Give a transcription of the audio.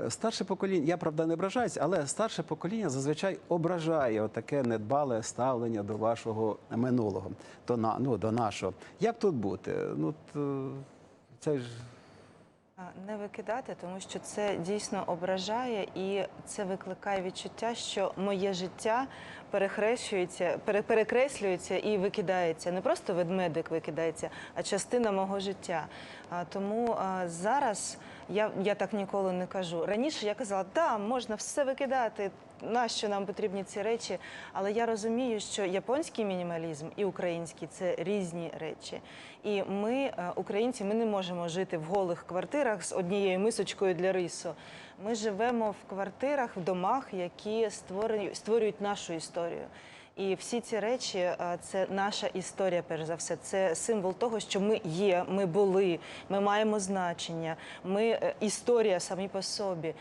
Е, Старше покоління, я правда не ображаюсь, але старше покоління зазвичай ображає таке недбале ставлення до вашого минулого, до, на, ну, до нашого. Як тут бути? Ну, т- це ж Не викидати, тому що це дійсно ображає і це викликає відчуття, що моє життя перехрещується, пере- перекреслюється і викидається. Не просто ведмедик викидається, а частина мого життя. Тому зараз я, я так ніколи не кажу. Раніше я казала, да, можна все викидати. Нащо нам потрібні ці речі? Але я розумію, що японський мінімалізм і український це різні речі. І ми, е, українці, ми не можемо жити в голих квартирах з однією мисочкою для рису. Ми живемо в квартирах, в домах, які створюють, створюють нашу історію. І всі ці речі е, це наша історія, перш за все. Це символ того, що ми є, ми були, ми маємо значення, ми е, історія самі по собі.